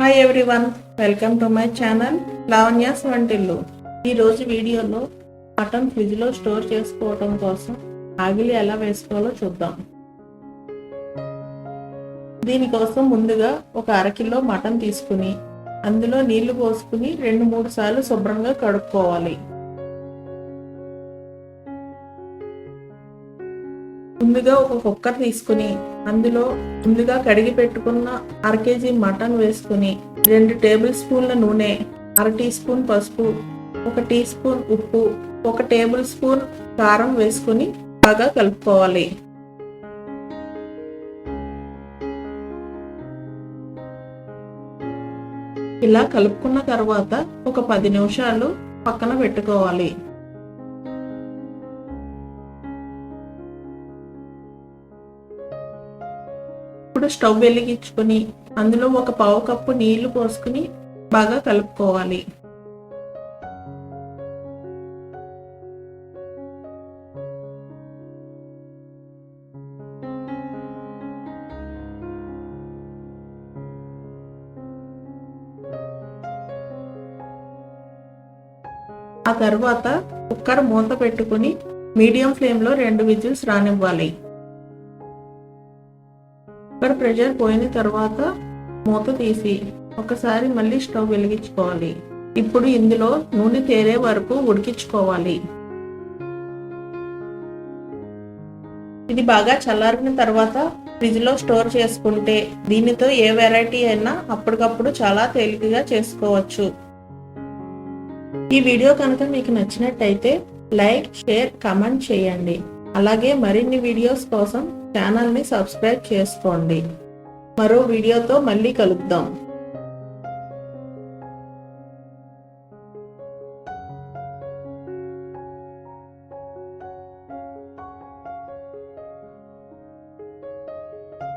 Hi everyone welcome to my channel Lavanya's వంటిల్లు ఈ రోజు వీడియోలో మటన్ ఫ్రిడ్జ్లో స్టోర్ చేసుకోవటం కోసం ఆగిలి ఎలా వేసుకోవాలో చూద్దాం. దీనికోసం ముందుగా ఒక అరకిలో మటన్ తీసుకుని అందులో నీళ్ళు పోసుకుని రెండు మూడు సార్లు శుభ్రంగా కడుక్కోవాలి. ముందుగా ఒక కుక్కర్ తీసుకుని అందులో ముందుగా కడిగి పెట్టుకున్న అర కేజీ మటన్ వేసుకుని రెండు టేబుల్ స్పూన్ల నూనె అర టీ స్పూన్ పసుపు ఒక టీ స్పూన్ ఉప్పు ఒక టేబుల్ స్పూన్ కారం వేసుకుని బాగా కలుపుకోవాలి. ఇలా కలుపుకున్న తర్వాత ఒక పది నిమిషాలు పక్కన పెట్టుకోవాలి. అప్పుడు స్టవ్ వెలిగించుకొని అందులో ఒక పావు కప్పు నీళ్ళు పోసుకుని బాగా కలుపుకోవాలి. ఆ తర్వాత కుక్కర్ మూత పెట్టుకుని మీడియం ఫ్లేమ్లో రెండు విజిల్స్ రానివ్వాలి. కుక్కర్ ప్రెషర్ పోయిన తర్వాత మూత తీసి ఒకసారి మళ్ళీ స్టవ్ వెలిగించుకోవాలి. ఇప్పుడు ఇందులో నూనె తేరే వరకు ఉడికించుకోవాలి. ఇది బాగా చల్లారిన తర్వాత ఫ్రిడ్జ్లో స్టోర్ చేసుకుంటే దీనితో ఏ వెరైటీ అయినా అప్పటికప్పుడు చాలా తేలికగా చేసుకోవచ్చు. ఈ వీడియో కనుక మీకు నచ్చినట్టయితే లైక్ షేర్ కమెంట్ చేయండి. అలాగే మరిన్ని వీడియోస్ కోసం ఛానల్ని సబ్స్క్రైబ్ చేసుకోండి. మరో వీడియోతో మళ్ళీ కలుద్దాం.